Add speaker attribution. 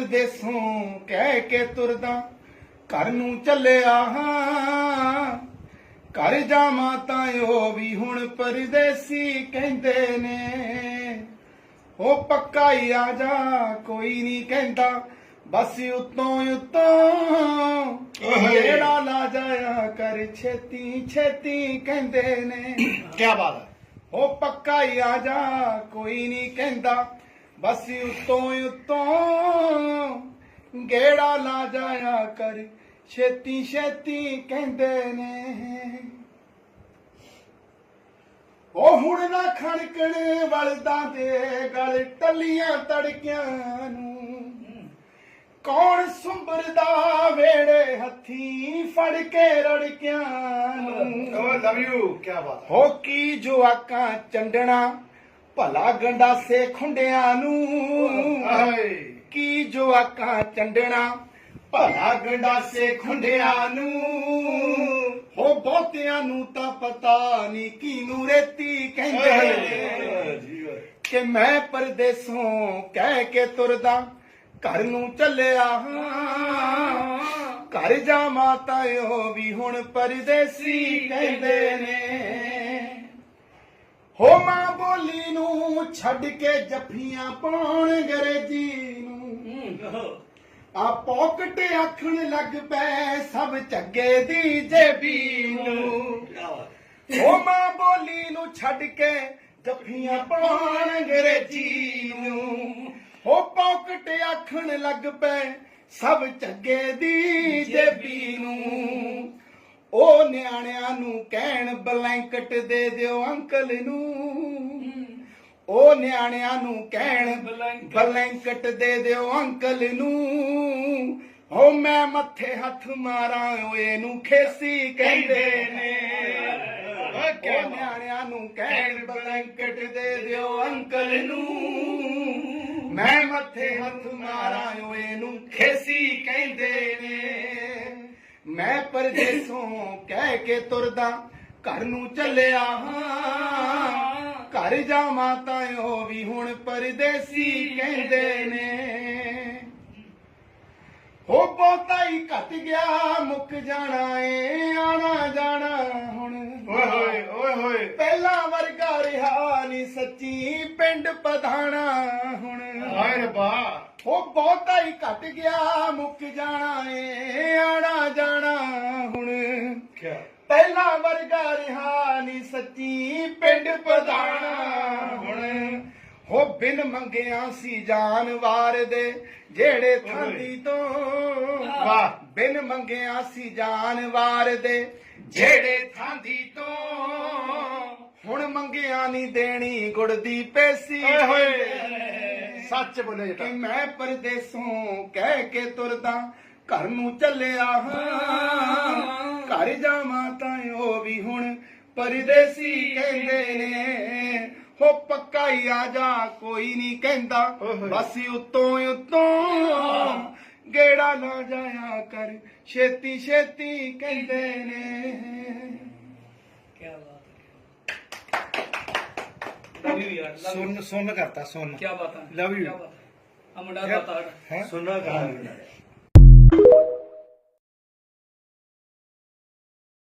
Speaker 1: ਪਰਦੇਸੋਂ ਕਹਿ ਕੇ ਤੁਰਦਾ ਘਰ ਨੂੰ ਚੱਲਿਆ ਹਾਂ। ਘਰ ਜਾਵਾਂ ਤਾਂ ਉਹ ਵੀ ਹੁਣ ਪਰਦੇਸੀ ਕਹਿੰਦੇ ਨੇ। ਉਹ ਪੱਕਾ ਹੀ ਆ ਜਾ ਕੋਈ ਨਹੀਂ ਕਹਿੰਦਾ ਬਸ ਉਤੋਂ ਉਤੋਂ ਜਿਹੜਾ ਲਾ ਜਾਇਆ ਕਰ ਛੇਤੀ ਛੇਤੀ ਕਹਿੰਦੇ ਨੇ।
Speaker 2: ਕੀ ਬਾਤ ਹੈ।
Speaker 1: ਉਹ ਪੱਕਾ ਹੀ ਆ ਜਾ ਕੋਈ ਨਹੀਂ ਕਹਿੰਦਾ ਬਸ ਉਤੋਂ ਉਤੋਂ ਗੇੜਾ ਲਾ ਜਾਇਆ ਕਰ। ਛੇਤੀ ਛੇਤੀ ਕਹਿੰਦੇ ਨੇ ਉਹ ਹੁਣ ਨਾ ਖਣਕਣ ਵਲਦਾਂ ਦੇ ਗਲ ਟੱਲੀਆਂ ਤੜਕਿਆਂ ਨੂੰ। ਕੌਣ ਸੁੰਬਰਦਾ ਵੇੜੇ ਹੱਥੀ ਫੜ ਕੇ ਰੜਕਿਆਂ ਨੂੰ।
Speaker 2: ਓ ਲਵ ਯੂ ਕੀ ਬਾਤ ਹੈ
Speaker 1: ਕੀ ਜੁਆਕਾਂ ਚੰਡਣਾ। ਭਲਾ ਗੰਡਾਸੇ ਖੁੰਡਿਆਂ ਨੂੰ। ਕੀ ਜੁਆਕਾਂ ਚੰਡਣਾ ਭਲਾ ਗੰਡਾਸੇ ਖੁੰਡਿਆਂ ਨੂੰ। ਹੋ ਬਹੁਤਿਆਂ ਨੂੰ ਤਾਂ ਪਤਾ ਨਹੀਂ ਕਿਨੂੰ ਰੇਤੀ ਕਹਿੰਦੇ।
Speaker 2: ਜੀ
Speaker 1: ਕਿ ਮੈਂ ਪਰਦੇਸੋਂ ਕਹਿ ਕੇ ਤੁਰਦਾ ਘਰ ਨੂੰ ਚੱਲਿਆ ਘਰ ਜਾਵਾਂ ਤਾਂ ਉਹ ਵੀ ਹੁਣ ਪਰਦੇਸੀ ਕਹਿੰਦੇ ਨੇ। ਹੋ ਮਾਂ ਬੋਲੀ ਨੂੰ ਛੱਡ ਕੇ ਜੱਫੀਆਂ ਪਾਉਣ ਅੰਗਰੇਜ਼ੀ ਨੂੰ। ਆ ਪੌਕਟ ਆਖਣ ਲੱਗ ਪੈ ਸਭ ਝੱਗੇ ਦੀ ਜੇਬੀ ਨੂੰ। ਉਹ ਮਾਂ ਬੋਲੀ ਨੂੰ ਛੱਡ ਕੇ ਜੱਫੀਆਂ ਪਾਉਣ ਅੰਗਰੇਜ਼ੀ ਨੂੰ। ਉਹ ਪੌਕਟ ਆਖਣ ਲੱਗ ਪੈ ਸਭ ਝੱਗੇ ਦੀ ਜੇਬੀ ਨੂੰ। ਉਹ ਨਿਆਣਿਆਂ ਨੂੰ ਕਹਿਣ ਬਲੈਂਕਟ ਦੇ ਦਿਓ ਅੰਕਲ ਨੂੰ। ਉਹ ਨਿਆਣਿਆਂ ਨੂੰ ਕਹਿਣ ਬਲੈਂਕਟ। ਦੇ ਦਿਓ ਅੰਕਲ ਨੂੰ। ਹੋ ਮੈਂ ਮੱਥੇ ਹੱਥ ਮਾਰਾਂ ਓਏ ਨੂੰ ਖੇਸੀ ਕਹਿੰਦੇ ਨੇ। ਉਹ ਨਿਆਣਿਆਂ ਨੂੰ ਕਹਿਣ ਬਲੈਂਕਟ ਦੇ ਦਿਓ ਅੰਕਲ ਨੂੰ। ਮੈਂ ਮੱਥੇ ਹੱਥ ਮਾਰਾਂ ਓਏ ਨੂੰ ਖੇਸੀ ਕਹਿੰਦੇ ਮੈਂ ਪਰਦੇਸੋਂ ਕਹਿ ਕੇ ਤੁਰਦਾ ਘਰ ਨੂੰ ਚੱਲਿਆ ਹਾਂ। ਘਰ ਜਾਵਾਂ ਤਾਂ ਉਹ ਵੀ ਹੁਣ ਪਰਦੇਸੀ ਕਹਿੰਦੇ ਨੇ। ਹੋ ਬਹੁਤਾ ਹੀ ਘਟ ਗਿਆ ਮੁੱਕ ਜਾਣਾ ਏ ਆਣਾ ਜਾਣਾ ਹੁਣ।
Speaker 2: ਓਏ ਹੋਏ ਓਏ ਹੋਏ।
Speaker 1: ਪਹਿਲਾਂ ਵਰਗਾ ਰਿਹਾ ਨਹੀਂ ਸੱਚੀ ਪਿੰਡ ਪਧਾਣਾ ਹੁਣ।
Speaker 2: ਹਾਏ ਰੱਬਾ।
Speaker 1: ਉਹ ਬਹੁਤਾ ਹੀ ਘਟ ਗਿਆ ਮੁੱਕ ਜਾਣਾ ਏ ਵਰਗਾ ਰਿਹਾ ਨਹੀਂ ਸੱਚੀ ਪਿੰਡ ਪਧਾਣਾ ਹੁਣ। ਹੋ ਬਿਨ ਮੰਗਿਆ ਸੀ ਜਾਨਵਾਰ ਦੇ ਜਿਹੜੇ ਥਾਂਦੀ ਤੋਂ।
Speaker 2: ਵਾਹ।
Speaker 1: ਬਿਨ ਮੰਗਿਆ ਸੀ ਜਾਨਵਾਰ ਦੇ ਜਿਹੜੇ ਥਾਂਦੀ ਤੋਂ। ਹੁਣ ਮੰਗਿਆ ਨਹੀਂ ਦੇਣੀ ਗੁੜ ਦੀ ਪੇਸੀ।
Speaker 2: ਸੱਚ ਬੋਲੇ
Speaker 1: ਕਿ
Speaker 2: ਜਟਾ
Speaker 1: ਮੈਂ ਪਰਦੇਸੋਂ ਕਹਿ ਕੇ ਤੁਰਦਾ ਘਰ ਨੂੰ ਚੱਲਿਆ ਹਾਂ। ਘਰ ਜਾਵਾਂ ਤਾਂ ਉਹ ਵੀ ਹੁਣ ਪਰਦੇਸੀ ਕਹਿੰਦੇ ਨੇ। ਹੋ ਪੱਕਾ ਹੀ ਆ ਜਾ ਕੋਈ ਨਹੀਂ ਕਹਿੰਦਾ। ਬਸ ਉਤੋਂ ਉਤੋਂ ਗੇੜਾ ਨਾ ਜਾਇਆ ਕਰ। ਛੇਤੀ ਛੇਤੀ ਕਹਿੰਦੇ ਨੇ।
Speaker 3: ਕੀ ਬਾਤ
Speaker 2: ਸੁਣ ਸੁਣ ਕਰਤਾ ਸੁਣ। ਕੀ
Speaker 3: ਬਾਤ ਹੈ। ਲਵ ਯੂ ਆ ਦਾ
Speaker 2: ਤਾੜ ਸੁਣਨਾ ਕਹਾਣੀ